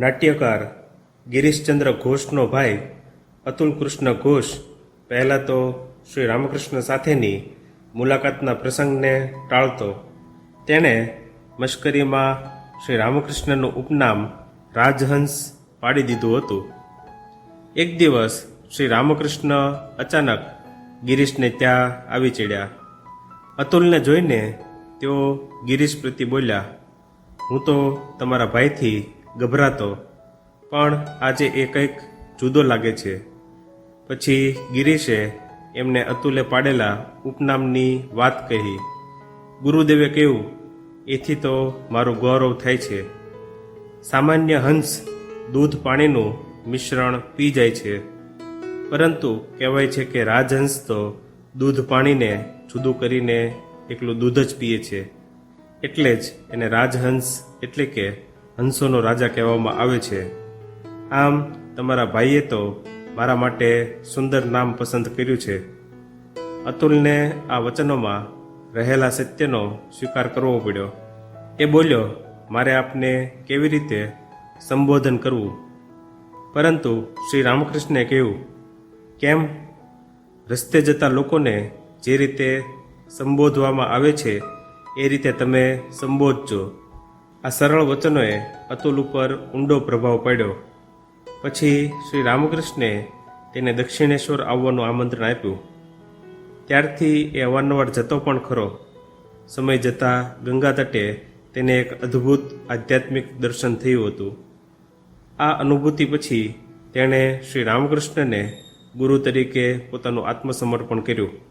નાટ્યકાર ગિરીશચંદ્ર ઘોષનો ભાઈ અતુલ કૃષ્ણ ઘોષ, પહેલાં તો શ્રી રામકૃષ્ણ સાથેની મુલાકાતના પ્રસંગને ટાળતો. તેણે મશ્કરીમાં શ્રી રામકૃષ્ણનું ઉપનામ રાજહંસ પાડી દીધું હતું. એક દિવસ શ્રી રામકૃષ્ણ અચાનક ગિરીશને ત્યાં આવી ચડ્યા. અતુલને જોઈને તેઓ ગિરીશ પ્રતિ બોલ્યા, હું તો તમારા ભાઈથી ગભરાતો. પણ આજે એ કંઈક જુદો લાગે છે. પછી ગિરીશે એમને અતુલે પાડેલા ઉપનામની વાત કહી. ગુરુદેવે કહ્યું, એથી તો મારું ગૌરવ થાય છે. સામાન્ય હંસ દૂધ પાણીનું મિશ્રણ પી જાય છે. પરંતુ કહેવાય છે કે રાજહંસ તો દૂધ પાણીને જુદું કરીને એકલું દૂધ જ પીએ છે. એટલે જ એને રાજહંસ એટલે કે હંસોનો રાજા કહેવામાં આવે છે. આમ, તમારા ભાઈએ તો મારા માટે સુંદર નામ પસંદ કર્યું છે. અતુલને આ વચનોમાં રહેલા સત્યનો સ્વીકાર કરવો પડ્યો. એ બોલ્યો, મારે આપને કેવી રીતે સંબોધન કરવું? પરંતુ શ્રી રામકૃષ્ણે કહ્યું, કેમ? રસ્તે જતા લોકોને જે રીતે સંબોધવામાં આવે છે, એ રીતે તમે સંબોધજો. આ સરળ વચનોએ અતુલ ઉપર ઊંડો પ્રભાવ પડ્યો. પછી શ્રી રામકૃષ્ણે તેને દક્ષિણેશ્વર આવવાનું આમંત્રણ આપ્યું. ત્યારથી એ અવારનવાર જતો પણ ખરો. સમય જતાં ગંગા તટે તેને એક અદ્ભુત આધ્યાત્મિક દર્શન થયું હતું. આ અનુભૂતિ પછી તેણે શ્રી રામકૃષ્ણને ગુરુ તરીકે પોતાનું આત્મસમર્પણ કર્યું.